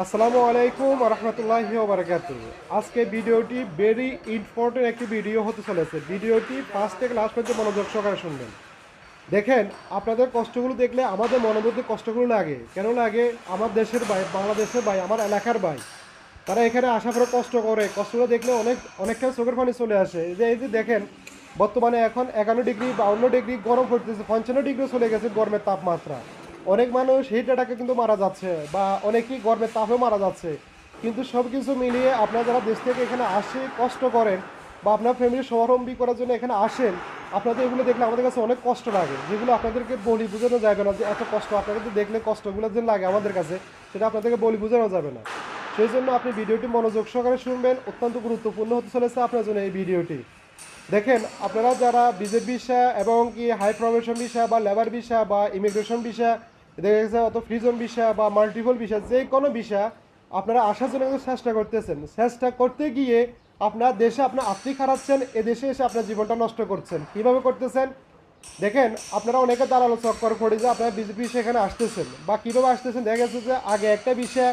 আসসালামু আলাইকুম রহমতুল্লাহি ওবরাকাত আজকে ভিডিওটি ভেরি ইম্পর্টেন্ট একটি ভিডিও হতে চলেছে। ভিডিওটি ফার্স্ট থেকে লাস্ট পর্যন্ত মনোযোগ সহকারে শুনবেন। দেখেন, আপনাদের কষ্টগুলো দেখলে আমাদের মনের মধ্যে কষ্টগুলো লাগে। কেন লাগে? আমার দেশের ভাই, বাংলাদেশের ভাই, আমার এলাকার ভাই, তারা এখানে আসার পরে কষ্ট করে। কষ্টগুলো দেখলে অনেক, অনেকটা চোখের পানি চলে আসে। এই যে এই যে দেখেন, বর্তমানে এখন একান্ন ডিগ্রি বাউন্ন ডিগ্রি গরম পড়তেছে, পঞ্চান্ন ডিগ্রি চলে গেছে গরমের তাপমাত্রা। অনেক মানুষ হিট অ্যাটাকে কিন্তু মারা যাচ্ছে বা অনেকেই গরমের তাপেও মারা যাচ্ছে। কিন্তু সব কিছু মিলিয়ে আপনারা যারা দেশ থেকে এখানে আসে, কষ্ট করেন বা আপনার ফ্যামিলি স্বাবলম্বী করার জন্য এখানে আসেন, আপনাদের এগুলো দেখলে আমাদের কাছে অনেক কষ্ট লাগে। যেগুলো আপনাদেরকে বলি বোঝানো যাবে না যে এত কষ্ট আপনাদের দেখলে কষ্টগুলো যে লাগে আমাদের কাছে, সেটা আপনাদেরকে বলি বোঝানো যাবে না। সেই জন্য আপনি ভিডিওটি মনোযোগ সহকারে শুনবেন, অত্যন্ত গুরুত্বপূর্ণ হতে চলেছে আপনার জন্য এই ভিডিওটি। দেখেন, আপনারা যারা বিজেপি ভিসা এবং কি হাই প্রফেশন ভিসা বা লেবার ভিসা বা ইমিগ্রেশন ভিসা দেখা গেছে অত ফ্রিজন ভিসা বা মাল্টিপল ভিসা যে কোনো ভিসা আপনারা আসার জন্য কিন্তু চেষ্টা করতেছেন। চেষ্টা করতে গিয়ে আপনার দেশে আপনার আপনি খারাচ্ছেন এ দেশে এসে আপনার জীবনটা নষ্ট করছেন। কীভাবে করতেছেন? দেখেন, আপনারা অনেকে দালালো চক্কর পড়ে যে আপনারা বিজেপি সেখানে আসতেছেন বা কীভাবে আসতেছেন, দেখা গেছে যে আগে একটা বিষয়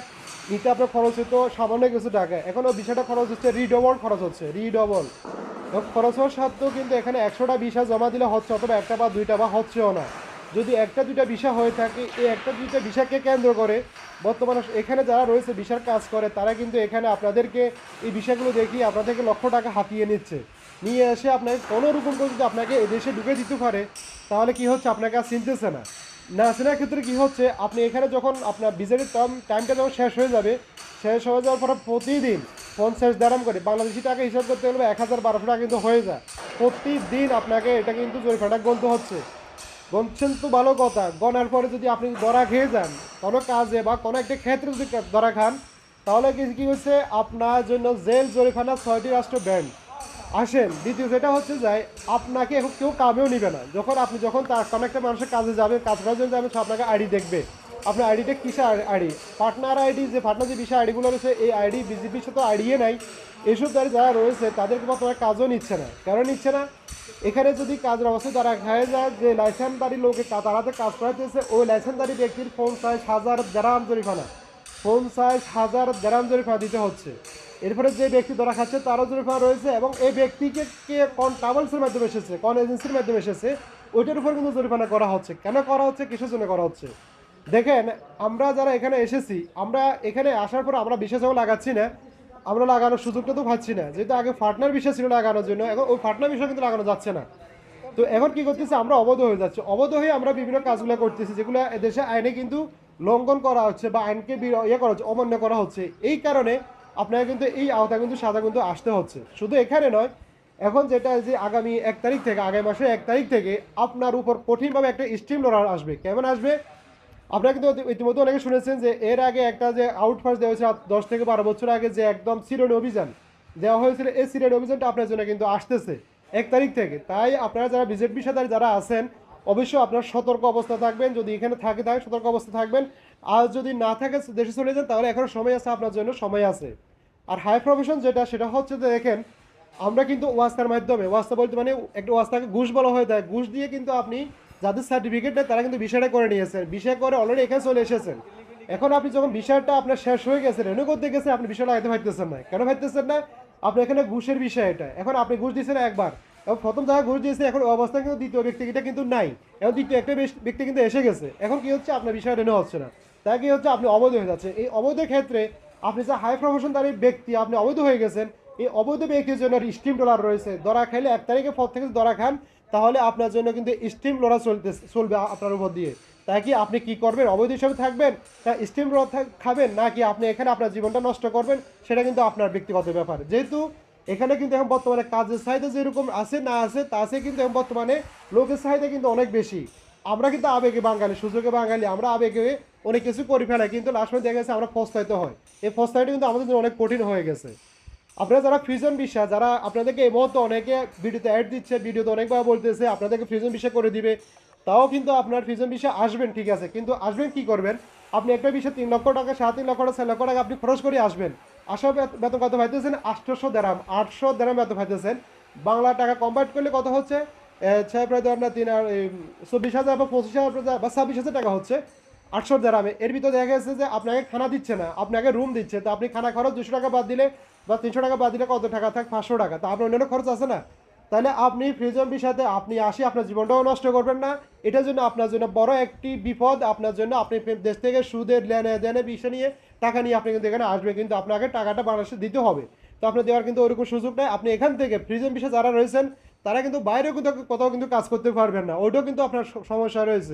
নিতে আপনার খরচ হতো সামান্য কিছু টাকা। এখন ওই বিষয়টা খরচ হচ্ছে রিডবল খরচ হচ্ছে রিডবল খরচ হওয়ার সত্ত্বেও কিন্তু এখানে একশোটা বিষয় জমা দিলে হচ্ছে অথবা একটা বা দুইটা বা হচ্ছেও না। যদি একটা দুইটা বিষয় হয়ে থাকে, এই একটা দুইটা বিষয়কে কেন্দ্র করে, বর্তমানে এখানে যারা রয়েছে বিষয়ের কাজ করে, তারা কিন্তু এখানে আপনাদেরকে এই বিষয়গুলো দেখিয়ে আপনাদেরকে লক্ষ টাকা হাতিয়ে নিচ্ছে। নিয়ে এসে আপনাকে কোনো রকম করে যদি আপনাকে এদেশে ঢুকে দিতে পারে, তাহলে কি হচ্ছে? আপনাকে আর চিনতেছে না। না চেনার ক্ষেত্রে কি হচ্ছে? আপনি এখানে যখন আপনার বিজেপির টার্ম টাইমটা যখন শেষ হয়ে যাবে, শেষ হয়ে যাওয়ার পরে প্রতিদিন পঞ্চাশ দারাম করে, বাংলাদেশি টাকা হিসাব করতে গেলে এক হাজার বারোশো টাকা কিন্তু হয়ে যায়। প্রতিদিন আপনাকে এটা কিন্তু জরিফাটা গুনতে হচ্ছে। গুনছেন তো ভালো কথা। গনার পরে যদি আপনি ধরা খেয়ে যান, কোনো কাজে বা কোনো একটা ক্ষেত্রে যদি ধরা খান, তাহলে কি কী হচ্ছে? আপনার জন্য জেল জরিফানা ছয়টি রাষ্ট্র ব্যান্ড আসেন, দ্বিতীয় যেটা হচ্ছে যায় আপনাকে কেউ কামেও নিবে না। যখন আপনি যখন তার কোনো একটা মানুষের কাজে যাবে কাজ করার জন্য যাবেন সব আপনাকে আইডি দেখবে। আপনার আইডিটা কিসের আইডি পার্টনার আইডি যে পার্টনার যে বিষয় আইডিগুলো রয়েছে, এই আইডি বিজেপির সাথে আইডিয়ে নাই। এসব যারা যারা রয়েছে, তাদেরকে বর্তমানে কাজও নিচ্ছে না। কেন নিচ্ছে না? এখানে যদি কাজের অবস্থায় তারা খায় যায়, যে লাইসেন্সদারি লোকে কা- তারাতে কাজ করাইতেছে, ওই লাইসেন্সদারি ব্যক্তির ফোন সাইজ হাজার দেড়াম জরিফানা ফোন সাইজ হাজার দেড়াম জরিফানা দিতে হচ্ছে। এরপরে যে ব্যক্তি ধরা খাচ্ছে, তারও জরিফানা রয়েছে এবং এই ব্যক্তিকে কে কোন ট্রাভেলসের মাধ্যমে এসেছে, কোন এজেন্সির মাধ্যমে এসেছে, ওইটার উপর কিন্তু জরিমানা করা হচ্ছে। কেন করা হচ্ছে? কিসের জন্য করা হচ্ছে? দেখেন, আমরা যারা এখানে এসেছি, আমরা এখানে আসার পর আমরা বিশেষ লাগাচ্ছি না। আমরা লাগানোর সুযোগটা তো পাচ্ছি না। যেহেতু আগে ফাটনার বিষয় ছিল লাগানোর জন্য, এখন ওই ফাটনার বিষয় কিন্তু লাগানো যাচ্ছে না। তো এখন কি করতেছে, আমরা অবৈধ হয়ে যাচ্ছি। অবৈধ হয়ে আমরা বিভিন্ন কাজগুলো করতেছি, যেগুলো দেশে আইনে কিন্তু লঙ্ঘন করা হচ্ছে বা আইনকে ইয়ে করা হচ্ছে, অমান্য করা হচ্ছে। এই কারণে আপনাকে কিন্তু এই আওতায় কিন্তু সাদা কিন্তু আসতে হচ্ছে। শুধু এখানে নয়, এখন যেটা যে আগামী এক তারিখ থেকে, আগামী মাসের এক তারিখ থেকে আপনার উপর কঠিনভাবে একটা স্টিম লোডার আসবে। কেমন আসবে? আপনারা কিন্তু ইতিমধ্যে অনেকে শুনেছেন যে এর আগে একটা যে আউটফার্স দেওয়া হয়েছে দশ থেকে বারো বছর আগে যে একদম সিরোনি অভিযান দেওয়া হয়েছিল, এই সিরোনি অভিযানটা আপনার জন্য কিন্তু আসতেছে এক তারিখ থেকে। তাই আপনারা যারা বিজেপি সাথে যারা আছেন, অবশ্যই আপনার সতর্ক অবস্থা থাকবেন। যদি এখানে থাকে থাকে সতর্ক অবস্থা থাকবেন। আর যদি না থাকে, দেশে চলে যান, তাহলে এখনও সময় আছে, আপনার জন্য সময় আছে। আর হাই প্রফেশন যেটা, সেটা হচ্ছে যে দেখেন, আমরা কিন্তু ওয়াস্তার মাধ্যমে, ওয়াস্তা বলতে মানে একটা ওয়াস্তাকে ঘুষ বলা হয়ে থাকে। ঘুষ দিয়ে কিন্তু আপনি যাদের সার্টিফিকেট নেই তারা কিন্তু বিষয়টা করে নিয়েছেন। বিষয় করে অলরেডি এখানে চলে এসেছেন। এখন আপনি যখন বিষয়টা আপনার শেষ হয়ে গেছে, রেনু করতে গেছে, আপনি বিষয়টা লাগাতে পারতেছেন না। কেন পারতেছেন না? আপনি এখানে ঘুষের বিষয় এটা। এখন আপনি ঘুষ দিয়েছেন একবার। এবং প্রথম জায়গায় ঘুষ দিয়েছে, এখন অবস্থা কিন্তু দ্বিতীয় ব্যক্তিটা কিন্তু নাই। এখন দ্বিতীয় একটা ব্যক্তি কিন্তু এসে গেছে। এখন কি হচ্ছে? আপনার বিষয় রেনু হচ্ছে না। তাই কি হচ্ছে? আপনি অবৈধ হয়ে যাচ্ছে এই অবৈধের ক্ষেত্রে আপনি যে হাই প্রফেশনদারি ব্যক্তি, আপনি অবৈধ হয়ে গেছেন। এই অবৈধ ব্যক্তির জন্য স্টিম ডলার রয়েছে। দরা খাইলে এক তারিখের পর থেকে দরা খান। তাহলে আপনার জন্য কিন্তু স্টিম লোড়া চলতে, চলবে আপনার উপর দিয়ে। তাই কি আপনি কি করবেন? অবৈধ হিসাবে থাকবেন? তা স্টিম লোড়া খাবেন? নাকি আপনি এখানে আপনার জীবনটা নষ্ট করবেন? সেটা কিন্তু আপনার ব্যক্তিগত ব্যাপার। যেহেতু এখানে কিন্তু এখন বর্তমানে কাজের চাহিদা যেরকম আছে, না আছে, তা আছে কিন্তু এখন বর্তমানে লোকের চাহিদা কিন্তু অনেক বেশি। আমরা কিন্তু আবেগে বাঙালি, সুযোগে বাঙালি। আমরা আবেগে অনেক কিছু করে ফেলাই, কিন্তু লাস্ট দেখা গেছে আমরা ফস্তাইতে হয়। এই ফস্তাইটা কিন্তু আমাদের জন্য অনেক কঠিন হয়ে গেছে। আপনারা যারা ফ্রিজন বিষয় যারা আপনাদেরকে এই মুহূর্তে অনেকে ভিডিওতে অ্যাড দিচ্ছে ভিডিওতে অনেকবার বলতেছে, আপনাদেরকে ফ্রিজন বিষয় করে দিবে, তাও কিন্তু আপনার ফ্রিজন বিষয় আসবেন, ঠিক আছে। কিন্তু আসবেন কি করবেন? আপনি একটা বিষয় তিন লক্ষ টাকা, সাড়ে তিন লক্ষ টাকা চার লক্ষ টাকা আপনি খরচ করে আসবেন। বেত- বেতন কত পাইতেছেন? আটশোশো দেরাম, আটশো দেরাম বেতন পাইতেছেন। বাংলা টাকা কনভার্ট করলে কত হচ্ছে? প্রায় ধরেন না তিন আর চব্বিশ হাজার বা পঁচিশ হাজার বা ছাব্বিশ হাজার টাকা হচ্ছে। আটশো দেরামে। এর ভিতরে দেখা গেছে যে আপনাকে খানা দিচ্ছে না, আপনাকে রুম দিচ্ছে। তো আপনি খানা খরচ দুশো টাকা বাদ দিলে বা তিনশো টাকা বাদ দিলে কত টাকা? থাক, পাঁচশো টাকা। তো আপনার অন্যান্য খরচ আছে না? তাহলে আপনি ফ্রিজন বিষয়তে আপনি আসি, আপনার জীবনটাও নষ্ট করবেন না। এটার জন্য আপনার জন্য বড় একটি বিপদ, আপনার জন্য আপনি দেশ থেকে সুদের লেনে দেনে বিষয় নিয়ে টাকা নিয়ে আপনি কিন্তু এখানে আসবে, কিন্তু আপনাকে টাকাটা বাংলাদেশে দিতে হবে। তো আপনার দেওয়ার কিন্তু ওরকম সুযোগ নেই। আপনি এখান থেকে ফ্রিজন বিষয়ে যারা রয়েছেন, তারা কিন্তু বাইরেও কিন্তু কোথাও কিন্তু কাজ করতে পারবেন না। ওইটাও কিন্তু আপনার সমস্যা রয়েছে।